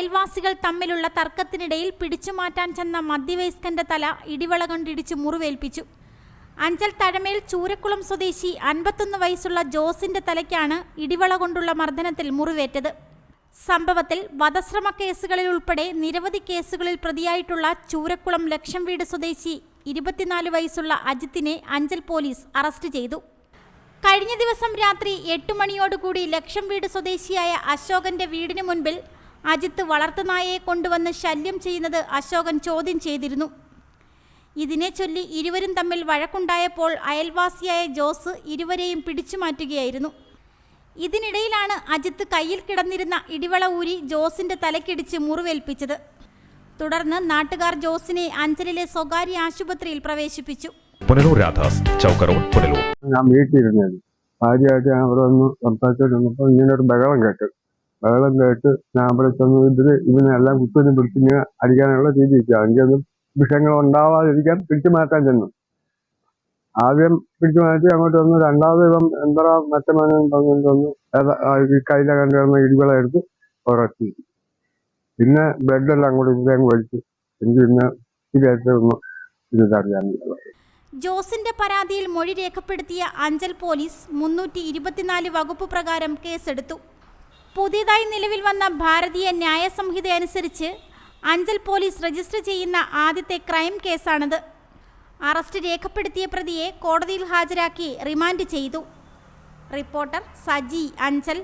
അയൽവാസികൾ തമ്മിലുള്ള തർക്കത്തിനിടയിൽ പിടിച്ചുമാറ്റാൻ ചെന്ന മധ്യവയസ്കന്റെ തല ഇടിവള കൊണ്ടിടിച്ച് മുറിവേൽപ്പിച്ചു. അഞ്ചൽ തഴമേൽ ചൂരക്കുളം സ്വദേശി അൻപത്തൊന്ന് വയസ്സുള്ള ജോസിന്റെ തലയ്ക്കാണ് ഇടിവള കൊണ്ടുള്ള മർദ്ദനത്തിൽ മുറിവേറ്റത്. സംഭവത്തിൽ വധശ്രമ കേസുകളിൽ ഉൾപ്പെടെ നിരവധി കേസുകളിൽ പ്രതിയായിട്ടുള്ള ചൂരക്കുളം ലക്ഷം വീട് സ്വദേശി ഇരുപത്തിനാല് വയസ്സുള്ള അജിത്തിനെ അഞ്ചൽ പോലീസ് അറസ്റ്റ് ചെയ്തു. കഴിഞ്ഞ ദിവസം രാത്രി എട്ട് മണിയോടുകൂടി ലക്ഷം വീട് സ്വദേശിയായ അശോകന്റെ വീടിന് മുൻപിൽ അജിത്ത് വളർത്തുനായയെ കൊണ്ടുവന്ന് ശല്യം ചെയ്യുന്നത് അശോകൻ ചോദ്യം ചെയ്തിരുന്നു. ഇതിനെ ചൊല്ലി ഇരുവരും തമ്മിൽ വഴക്കുണ്ടായപ്പോൾ അയൽവാസിയായ ജോസ് ഇരുവരെയും പിടിച്ചു മാറ്റുകയായിരുന്നു. ഇതിനിടയിലാണ് അജിത്ത് കയ്യിൽ കിടന്നിരുന്ന ഇടിവള ഊരി ജോസിന്റെ തലക്കിടിച്ച് മുറിവേൽപ്പിച്ചത്. തുടർന്ന് നാട്ടുകാർ ജോസിനെ അഞ്ചലിലെ സ്വകാര്യ ആശുപത്രിയിൽ പ്രവേശിപ്പിച്ചു. പുനലൂർ രാധാസ് ചൗക്ക് പുനലൂർ. ഞാൻ വീട്ടിലിരുന്നത് ഭാര്യയായിട്ട് ഞാൻ അവിടെ ഒന്ന് സംസാരിച്ചോണ്ടിരുന്നപ്പോൾ ഇങ്ങനെ ഒരു ബഹളം കേട്ടു. ബഹളം കേട്ട് ഞാൻ അവിടെ ചെന്ന് ഇതിൽ ഇവനെ എല്ലാം കുത്തുവിനെ പിടിച്ച് ഇങ്ങനെ അടിക്കാനുള്ള രീതിക്ക് എനിക്കൊന്നും വിഷയങ്ങൾ ഉണ്ടാവാതിരിക്കാൻ പിടിച്ചു മാറ്റാൻ ചെന്നു. ആദ്യം പിടിച്ചു മാറ്റി അങ്ങോട്ട് വന്നു. രണ്ടാമത് ഇവൻ എന്താ മറ്റേ മനം തന്നിട്ട് വന്നു കയ്യിലെ കയ്യിലെ കണ്ടുവന്ന ഇടിവള എടുത്ത് ഉറച്ചു പിന്നെ ബ്ലഡെല്ലാം അങ്ങോട്ട് ഇവിടെ അങ്ങ് വലിച്ചു. എനിക്ക് പിന്നെ ശരിയായിട്ട് ഒന്നും ഇതറിയാനില്ല ജോസിന്റെ പരാതിയിൽ മൊഴി രേഖപ്പെടുത്തിയ അഞ്ചൽ പോലീസ് മുന്നൂറ്റി ഇരുപത്തിനാല് വകുപ്പ് പ്രകാരം കേസെടുത്തു. പുതിയതായി നിലവിൽ വന്ന ഭാരതീയ ന്യായ സംഹിത അനുസരിച്ച് അഞ്ചൽ പോലീസ് രജിസ്റ്റർ ചെയ്യുന്ന ആദ്യത്തെ ക്രൈം കേസാണിത്. അറസ്റ്റ് രേഖപ്പെടുത്തിയ പ്രതിയെ കോടതിയിൽ ഹാജരാക്കി റിമാൻഡ് ചെയ്തു. റിപ്പോർട്ടർ സജി അഞ്ചൽ.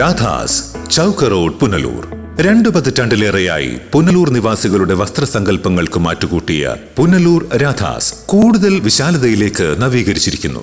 രാധാസ് ചൗക്ക റോഡ് പുനലൂർ. രണ്ടു പതിറ്റാണ്ടിലേറെയായി പുനലൂർ നിവാസികളുടെ വസ്ത്രസങ്കല്പങ്ങൾക്ക് മാറ്റുകൂട്ടിയ പുനലൂർ രാധാസ് കൂടുതൽ വിശാലതയിലേക്ക് നവീകരിച്ചിരിക്കുന്നു.